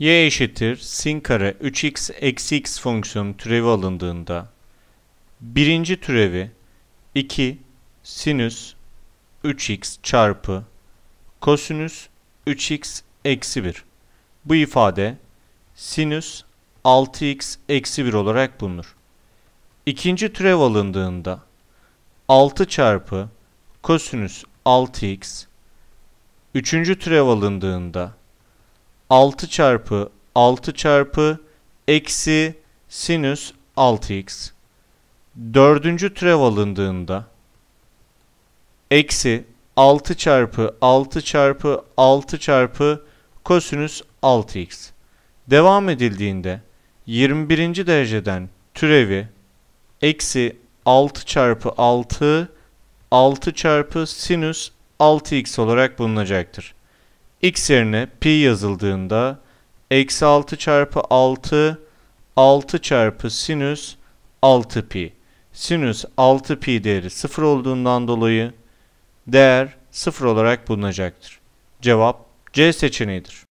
y eşittir sin kare 3x eksi x fonksiyonu türevi alındığında birinci türevi 2 sinüs 3x çarpı kosinüs 3x eksi 1. Bu ifade sinüs 6x eksi 1 olarak bulunur. İkinci türev alındığında 6 çarpı kosinüs 6x Üçüncü türev alındığında 6 çarpı 6 çarpı eksi sinüs 6x. Dördüncü türev alındığında eksi 6 çarpı 6 çarpı 6 çarpı kosinüs 6x. Devam edildiğinde 21. dereceden türevi eksi 6 çarpı 6 6 çarpı sinüs 6x olarak bulunacaktır. X yerine pi yazıldığında eksi 6 çarpı 6 6 çarpı sinüs 6 pi. Sinüs 6 pi değeri 0 olduğundan dolayı değer 0 olarak bulunacaktır. Cevap C seçeneğidir.